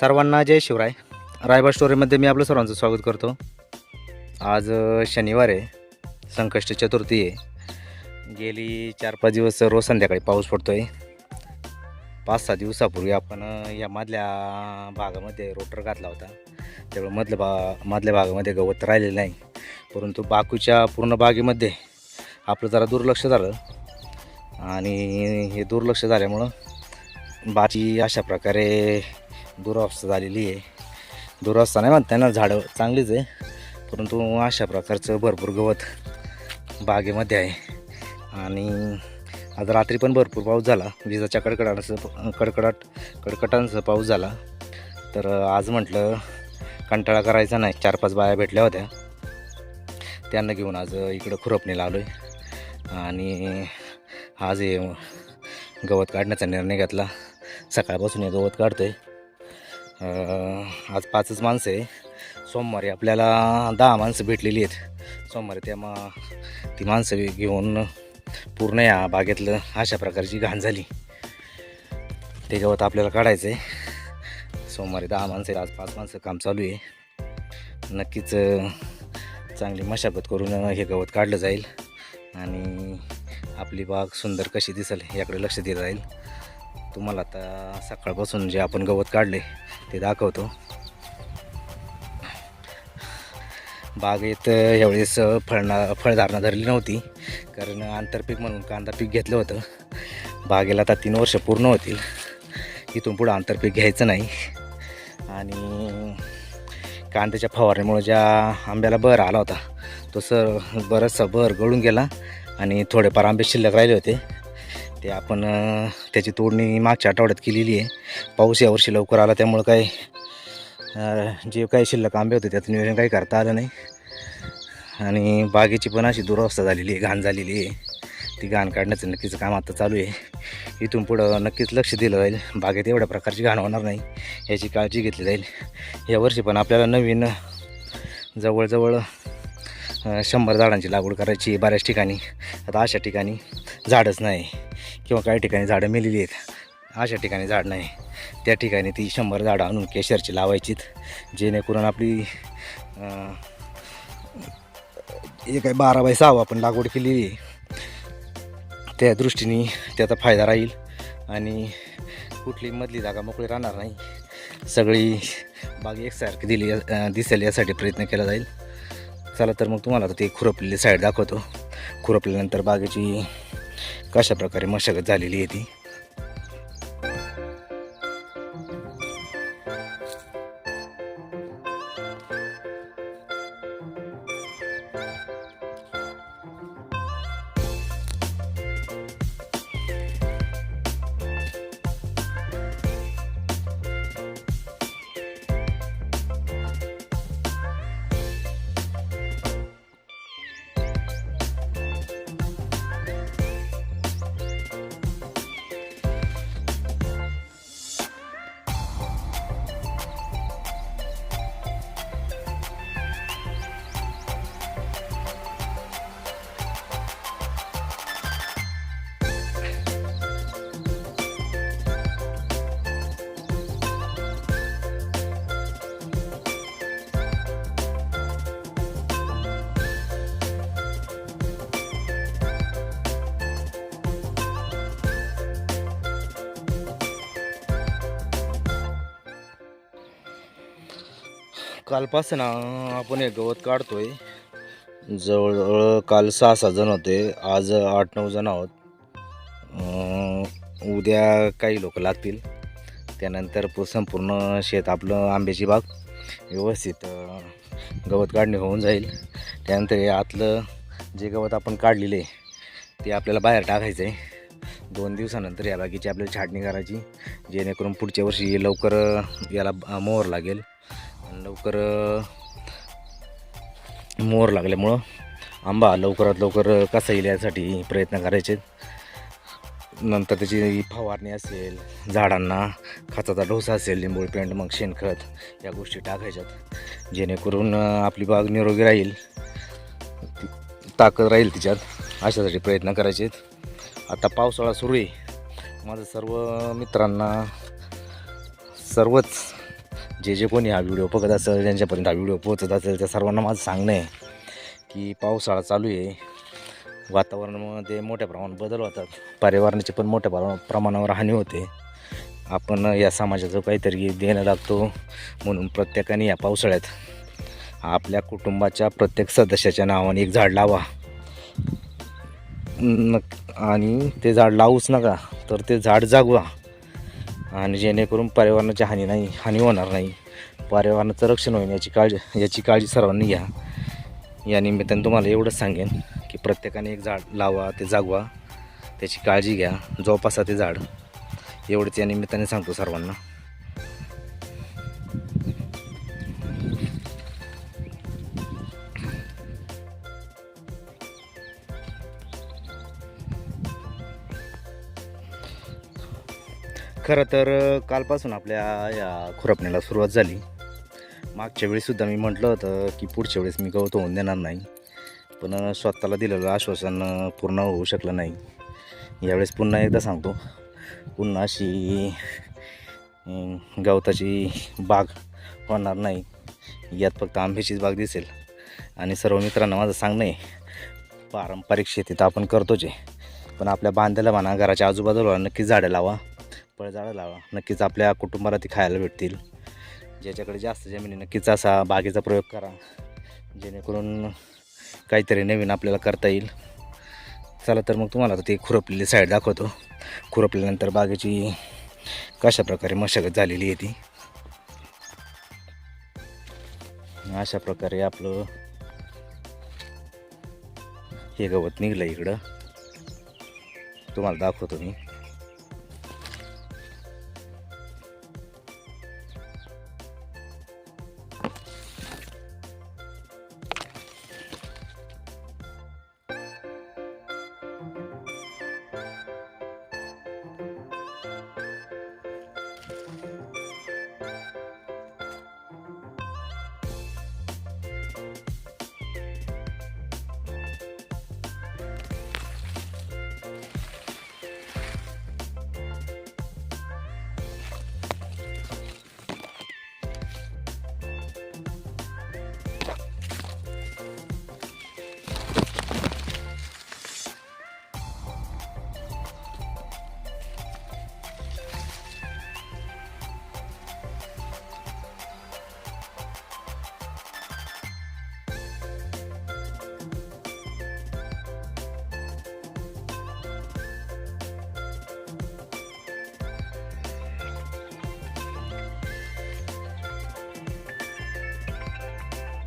सर्वांना जय शिवराय. रायबा स्टोरीमध्ये मी आपलं सर्वांचं स्वागत करतो. आज शनिवार आहे. संकष्ट चतुर्थी आहे. गेली चार पाच दिवस रोज संध्याकाळी पाऊस पडतो आहे पाच सहा दिवसापूर्वी आपण या मधल्या भागामध्ये रोटर घातला होता. त्यामुळे मधल्या बा मधल्या भागामध्ये गवत राहिलेलं नाही. परंतु बाकूच्या पूर्ण बागेमध्ये आपलं जरा दुर्लक्ष झालं. आणि हे दुर्लक्ष झाल्यामुळं बाची अशा प्रकारे दुरावस्था झालेली आहे. दुरावस्था नाही म्हणता येणार झाडं चांगलीच आहे. परंतु अशा प्रकारचं भरपूर गवत बागेमध्ये आहे. आणि आज रात्री पण भरपूर पाऊस झाला. विजाच्या कडकडाटाचं कडकडाट कडकटांचा पाऊस झाला. तर आज म्हटलं कंटाळा करायचा नाही. चार पाच बाया भेटल्या होत्या. त्यांना घेऊन आज इकडं खुरपणीला आलो आहे आणि आज हे गवत काढण्याचा निर्णय घेतला. सकाळपासून हे गवत काढतो आहे आज पाचच माणसं आहे. सोमवारी आपल्याला दहा माणसं भेटलेली आहेत. सोमवारी त्या मग ती माणसं घेऊन पूर्ण या बागेतलं अशा प्रकारची घाण झाली. ते गवत आपल्याला काढायचं आहे सोमवारी दहा माणसं आहेत आज पाच माणसं काम चालू आहे. नक्कीच चांगली मशागत करून हे गवत काढलं जाईल. आणि आपली बाग सुंदर कशी दिसेल याकडे लक्ष दिलं जाईल. तुम्हाला आता सकाळपासून जे आपण गवत काढले ते दाखवतो. बागेत यावेळेस फळणा फळधारणा धरली नव्हती कारण आंतरपीक म्हणून कांदा पीक घेतलं होतं. बागेला आता तीन वर्ष पूर्ण होतील. इथून पुढं आंतरपीक घ्यायचं नाही. आणि कांद्याच्या फवारणीमुळे ज्या आंब्याला बर आला होता तो सर बराचसा बर गळून गेला आणि थोडेफार आंबे शिल्लक राहिले होते. ते आपण त्याची तोडणी मागच्या आठवड्यात केलेली आहे. पाऊस यावर्षी लवकर आला त्यामुळं काय जे काही शिल्लक आंबे होते त्याचं नियोजन काही करता आलं नाही. आणि बागेची पण अशी दुरावस्था झालेली आहे घाण झालेली आहे. ती घाण काढण्याचं नक्कीच काम आता चालू आहे. इथून पुढं नक्कीच लक्ष दिलं जाईल. बागेत एवढ्या प्रकारची घाण होणार नाही याची काळजी घेतली जाईल. यावर्षी पण आपल्याला नवीन जवळजवळ शंभर झाडांची लागवड करायची आहे बऱ्याच ठिकाणी. आता अशा ठिकाणी झाडच नाही. किंवा काही ठिकाणी झाडं मेलेली आहेत. अशा ठिकाणी झाड नाही. त्या ठिकाणी ती शंभर झाडं आणून केशरची लावायचीत. जेणेकरून आपली एक आहे बारा बाय सहा आपण लागवड केलेली आहे त्या दृष्टीने त्याचा फायदा राहील. आणि कुठली मधली जागा मोकळी राहणार नाही. सगळी बाग एकसारखी दिली दिसेल यासाठी प्रयत्न केला जाईल. चला तर मग तुम्हाला ते खुरपलेली साईड दाखवतो. खुरपल्यानंतर बागेची कशा प्रकारे मशागत झालेली आहे ती? कालपासून आपण हे गवत काढतोय. जवळजवळ काल सहा सहा जण होते. आज आठ नऊ जण आहोत. उद्या काही लोक लागतील. त्यानंतर संपूर्ण शेत आपलं आंब्याची बाग व्यवस्थित गवत काढणे होऊन जाईल. त्यानंतर हे आतलं जे गवत आपण काढलेले ते आपल्याला बाहेर टाकायचं आहे दोन दिवसानंतर या बागेची आपल्याला छाटणी करायची. जेणेकरून पुढच्या वर्षी लवकर याला मोहर लागेल. लवकर मोर लागल्यामुळं आंबा लवकरात लवकर कसा येईल यासाठी प्रयत्न करायचे. नंतर त्याची फवारणी असेल झाडांना खताचा डोसा असेल लिंबोळी पेंट मग शेणखत या गोष्टी टाकायच्यात. जेणेकरून आपली बाग निरोगी राहील ताकद राहील तिच्यात अशासाठी प्रयत्न करायचे. आता पावसाळा सुरू आहे. माझं सर्व मित्रांना सर्वच जे जे कोणी हा व्हिडिओ बघत असेल ज्यांच्यापर्यंत हा व्हिडिओ पोहोचत असेल त्या सर्वांना माझं सांगणं आहे की पावसाळा चालू आहे. वातावरणामध्ये मोठ्या प्रमाणात बदल होतात. पर्यावरणाची पण मोठ्या प्रमा- प्रमाणावर हानी होते. आपण या समाजाचं काहीतरी देणं लागतो म्हणून प्रत्येकाने या पावसाळ्यात आपल्या कुटुंबाच्या प्रत्येक सदस्याच्या नावाने एक झाड लावा. न आणि ते झाड लावूच नका तर ते झाड जागवा. आणि जेणेकरून पर्यावरणाची हानी नाही हानी होणार नाही. पर्यावरणाचं रक्षण होईल याची काळजी याची काळजी सर्वांनी घ्या. या निमित्ताने तुम्हाला एवढंच सांगेन की प्रत्येकाने एक झाड लावा ते जागवा. त्याची काळजी घ्या. जोपासा ते झाड. एवढंच या निमित्ताने सांगतो सर्वांना. खरं तर कालपासून आपल्या या खुरपणीला सुरुवात झाली. मागच्या वेळीसुद्धा मी म्हटलं होतं की पुढच्या वेळेस मी गवत होऊन देणार नाही. पण स्वतःला दिलेलं आश्वासन पूर्ण होऊ शकलं नाही. यावेळेस पुन्हा एकदा सांगतो. पुन्हा अशी गवताची बाग होणार नाही. यात फक्त आंब्याचीच बाग दिसेल. आणि सर्व मित्रांना माझं सांगणं आहे पारंपरिक शेती तर आपण करतोच आहे. पण आपल्या बांधायला म्हणा घराच्या आजूबाजूला नक्कीच झाडं लावा. फळझाडं लावा. नक्कीच आपल्या कुटुंबाला ती खायला भेटतील. ज्याच्याकडे जास्त जमिनी नक्कीच असा बागेचा प्रयोग करा. जेणेकरून काहीतरी नवीन आपल्याला करता येईल. चला तर मग तुम्हाला आता ते खुरपलेली साईड दाखवतो. खुरपल्यानंतर बागेची कशा प्रकारे मशागत झालेली आहे ती. अशा प्रकारे आपलं हे गवत निघलं इकडं. तुम्हाला दाखवतो मी.